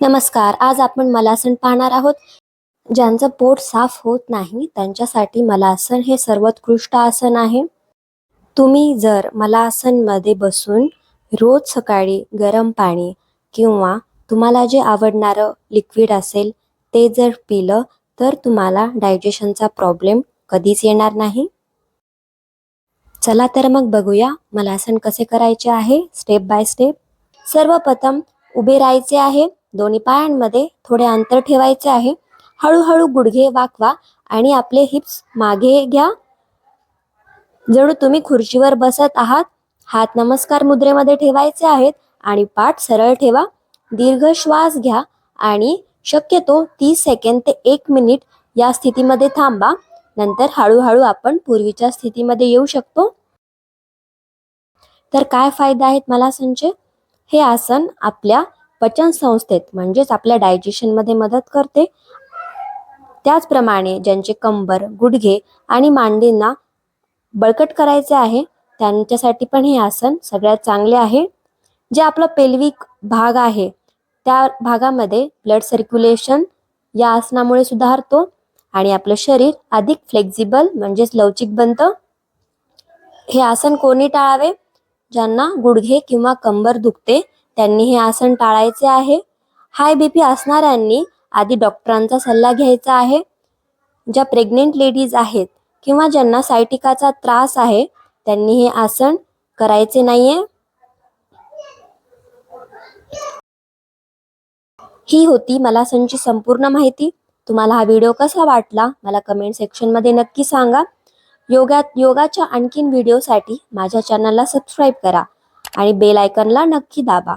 नमस्कार आज आपण मलासन पाहणार आहोत. ज्यांचं पोट साफ होत नाही त्यांच्यासाठी मलासन हे सर्वोत्कृष्ट आसन आहे. तुम्ही जर मलासनमध्ये बसून रोज सकाळी गरम पाणी किंवा तुम्हाला जे आवडणारं लिक्विड असेल ते जर पिलं तर तुम्हाला डायजेशनचा प्रॉब्लेम कधीच येणार नाही. चला तर मग बघूया मलासन कसे करायचे आहे स्टेप बाय स्टेप सर्वप्रथम उभे राहायचे आहे. दोन्ही पायांमध्ये थोडे अंतर ठेवायचे आहे. हळूहळू गुडघे वाकवा आणि आपले हिप्स मागे घ्या. जणू तुम्ही खुर्चीवर बसत आहात हात नमस्कार मुद्रेमध्ये ठेवायचे आहेत आणि पाठ सरळ ठेवा. दीर्घ श्वास घ्या आणि शक्यतो तीस सेकंद ते एक मिनिट या स्थितीमध्ये थांबा. नंतर हळूहळू आपण पूर्वीच्या स्थितीमध्ये येऊ शकतो. तर काय फायदे आहेत मला संचय हे आसन आपल्या पचन संस्थेत म्हणजेच आपल्या डायजेशनमध्ये मदत करते. त्याचप्रमाणे ज्यांचे कंबर गुडघे आणि मांडींना बळकट करायचे आहे त्यांच्यासाठी पण हे आसन सगळ्यात चांगले आहे. जे आपलं पेल्विक भाग आहे त्या भागामध्ये ब्लड सर्क्युलेशन या आसनामुळे सुधारतो आणि आपलं शरीर अधिक फ्लेक्झिबल म्हणजेच लवचिक बनतं. हे आसन कोणी टाळावे? ज्यांना गुडघे किंवा कंबर दुखते त्यांनी हे आसन टाळायचे आहे. हाय बीपी असणाऱ्यांनी आधी डॉक्टरांचा सल्ला घ्यायचा आहे. ज्या प्रेग्नेंट लेडीज आहेत किंवा ज्यांना सायटिकाचा त्रास आहे त्यांनी हे आसन करायचे नाहीये. ही होती मला संची संपूर्ण माहिती. तुम्हाला हा व्हिडिओ कसा वाटला मला कमेंट सेक्शनमध्ये नक्की सांगा. योगात योगाच्या आणखीन व्हिडिओसाठी माझ्या चॅनलला सबस्क्राईब करा आणि बेल आयकनला नक्की दाबा.